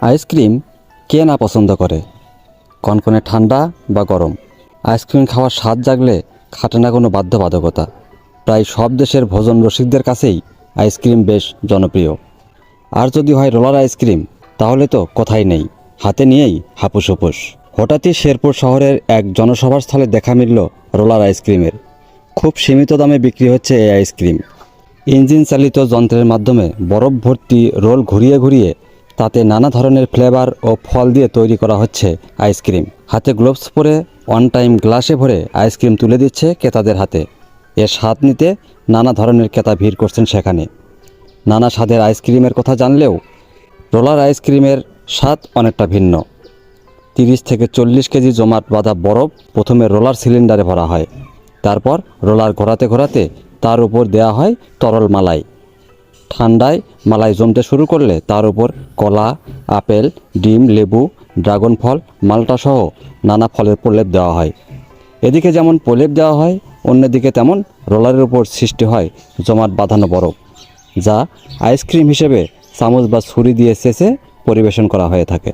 Ice cream কে না পছন্দ করে? কনকনে ঠান্ডা বা গরম? আইসক্রিম খাওয়ার স্বাদ জাগলে খাটে না কোনো বাধ্যবাধকতা। প্রায় সব দেশের ভোজন রসিকদের কাছেই আইসক্রিম বেশ জনপ্রিয়। আর যদি হয় রোলার আইসক্রিম, তাহলে তো কথাই নেই। হাতে নিয়েই হাপুস হুপুস। হঠাৎই শেরপুর শহরের এক জনসভার স্থলে দেখা মিলল রোলার আইসক্রিমের। খুব সীমিত দামে বিক্রি হচ্ছে এই আইসক্রিম। ইঞ্জিন চালিত যন্ত্রের মাধ্যমে বরফ ভর্তি রোল ঘুরিয়ে ঘুরিয়ে তাতে নানা ধরনের ফ্লেভার ও ফল দিয়ে তৈরি করা হচ্ছে আইসক্রিম হাতে গ্লোভস পরে অন টাইম গ্লাসে ভরে আইসক্রিম তুলে দিচ্ছে ক্রেতাদের হাতে। এর স্বাদ নিতে নানা ধরনের ক্রেতা ভিড় করছেন সেখানে। নানা স্বাদের আইসক্রিমের কথা জানলেও রোলার আইসক্রিমের স্বাদ অনেকটা ভিন্ন। তিরিশ থেকে চল্লিশ কেজি জমাট বাঁধা বরফ প্রথমে রোলার সিলিন্ডারে ভরা হয়। তারপর রোলার ঘোরাতে ঘোরাতে তার উপর দেয়া হয় তরল মালাই। ঠান্ডায় মালাই জমতে শুরু করলে তার উপর কলা, আপেল, ডিম, লেবু, ড্রাগন ফল, মালটা সহ নানা ফলের প্রলেপ দেওয়া হয়। এদিকে যেমন প্রলেপ দেওয়া হয়, অন্যদিকে তেমন রোলারের উপর সৃষ্টি হয় জমাট বাঁধানো বরফ, যা আইসক্রিম হিসেবে চামচ বা ছুরি দিয়ে শেষে পরিবেশন করা হয়ে থাকে।